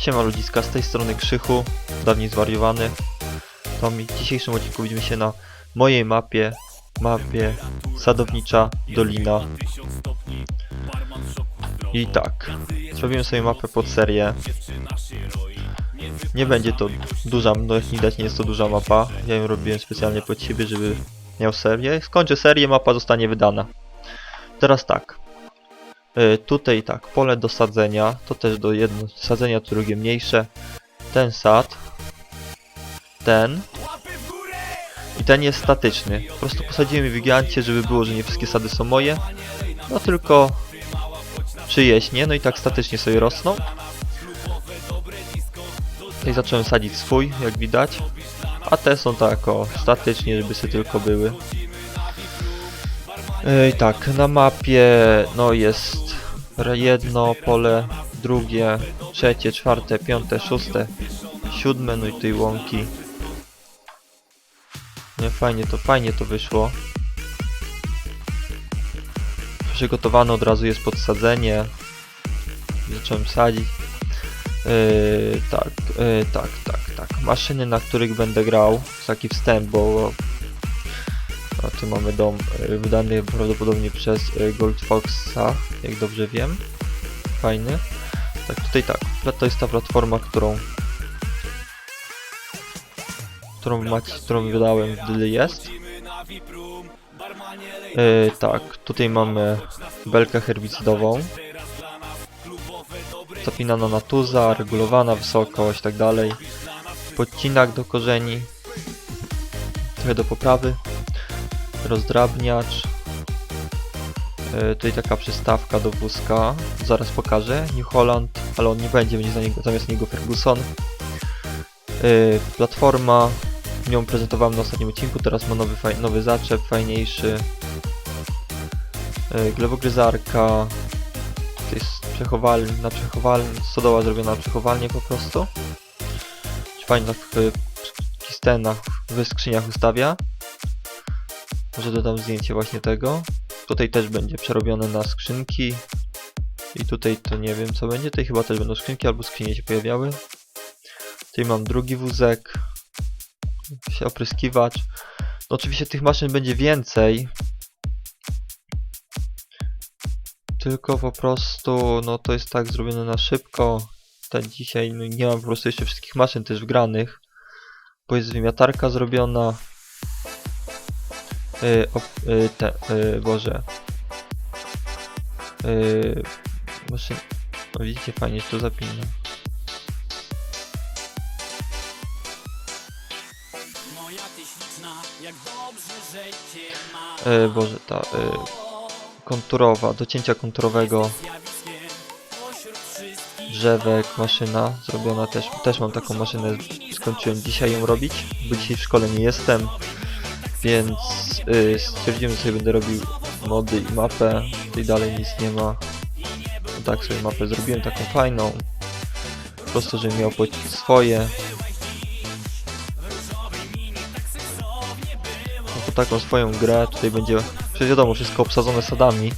Siema ludziska, z tej strony Krzychu, dawniej zwariowany. To mi w dzisiejszym odcinku widzimy się na mojej mapie, mapie Sadownicza Dolina. I tak, zrobiłem sobie mapę pod serię. Nie będzie to duża, no jak widać nie jest to duża mapa. Ja ją robiłem specjalnie pod siebie, żeby miał serię. Skończę serię, mapa zostanie wydana. Teraz tak. Y, tutaj tak, pole do sadzenia, to też do jedno sadzenia, to drugie mniejsze. Ten sad. Ten. I ten jest statyczny. Po prostu posadziłem w gigancie, żeby było, że nie wszystkie sady są moje. No tylko czyjeś, nie? No i tak statycznie sobie rosną. Tutaj zacząłem sadzić swój, jak widać. A te są tak o, statycznie, żeby sobie tylko były. I tak, na mapie no jest jedno pole, drugie, trzecie, czwarte, piąte, szóste, siódme, no i tutaj łąki. Nie, fajnie to, fajnie to wyszło. Przygotowane od razu jest podsadzenie. Zacząłem sadzić. Yy, tak, yy, tak, tak, tak. Maszyny, na których będę grał. Taki wstęp, bo a tu mamy dom y, wydany prawdopodobnie przez y, Gold Foxa, jak dobrze wiem. Fajny. Tak, tutaj tak. To jest ta platforma, którą którą macie, którą wydałem w Dyly jest. Yy, tak, tutaj mamy belkę herbicydową. Zapinana na tuza, regulowana wysokość, tak dalej. Podcinak do korzeni. Trochę do poprawy rozdrabniacz. Yy, tutaj taka przystawka do wózka. Zaraz pokażę. New Holland, ale on nie będzie, będzie za niego, zamiast niego Ferguson. Yy, platforma. Ją prezentowałem na ostatnim odcinku, teraz ma nowy, faj, nowy zaczep, fajniejszy. Yy, glebogryzarka. To jest przechowalna, przechowalna, stodoła zrobiona na przechowalnie po prostu. Fajnie w kistenach, w skrzyniach ustawia. Może dodam zdjęcie właśnie tego. Tutaj też będzie przerobione na skrzynki. I tutaj to nie wiem co będzie. Tutaj chyba też będą skrzynki albo skrzynie się pojawiały. Tutaj mam drugi wózek. Opryskiwacz. No oczywiście tych maszyn będzie więcej. Tylko po prostu, no to jest tak zrobione na szybko. Ten dzisiaj, no nie mam po prostu jeszcze wszystkich maszyn też wgranych. Bo jest wymiatarka zrobiona. Yy, op, yy, te, yy, Boże. Yy, właśnie, no widzicie, fajnie to zapina. Yy, Boże, ta, yy, konturowa, do cięcia konturowego. Drzewek, maszyna zrobiona też, też mam taką maszynę, skończyłem dzisiaj ją robić, bo dzisiaj w szkole nie jestem. Więc y, stwierdziłem, że sobie będę robił mody i mapę. Tutaj dalej nic nie ma. No tak sobie mapę zrobiłem, taką fajną. Po prostu, żebym miał swoje. No to taką swoją grę. Tutaj będzie, przecież wiadomo, wszystko obsadzone sadami.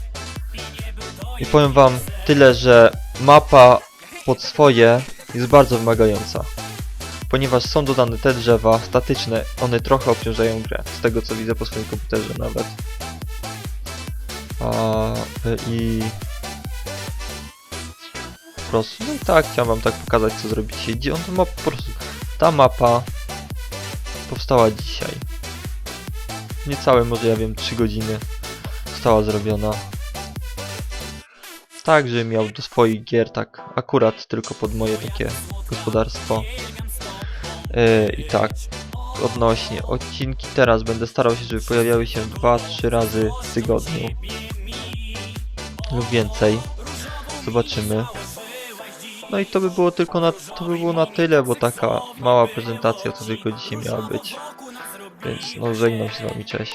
I powiem wam tyle, że mapa pod swoje jest bardzo wymagająca ponieważ są dodane te drzewa statyczne, one trochę obciążają grę, z tego co widzę po swoim komputerze nawet. A, y, I po prostu, no i tak, chciałem wam tak pokazać co zrobić. Gdzie on ma po prostu, ta mapa powstała dzisiaj. Niecałe może ja wiem 3 godziny została zrobiona. Tak, że miał do swoich gier tak akurat tylko pod moje takie gospodarstwo. Yy, I tak, odnośnie odcinki teraz będę starał się, żeby pojawiały się 2-3 razy w tygodniu lub więcej. Zobaczymy. No i to by było tylko na, to by było na tyle, bo taka mała prezentacja to tylko dzisiaj miała być. Więc no żegnam się z wami, cześć.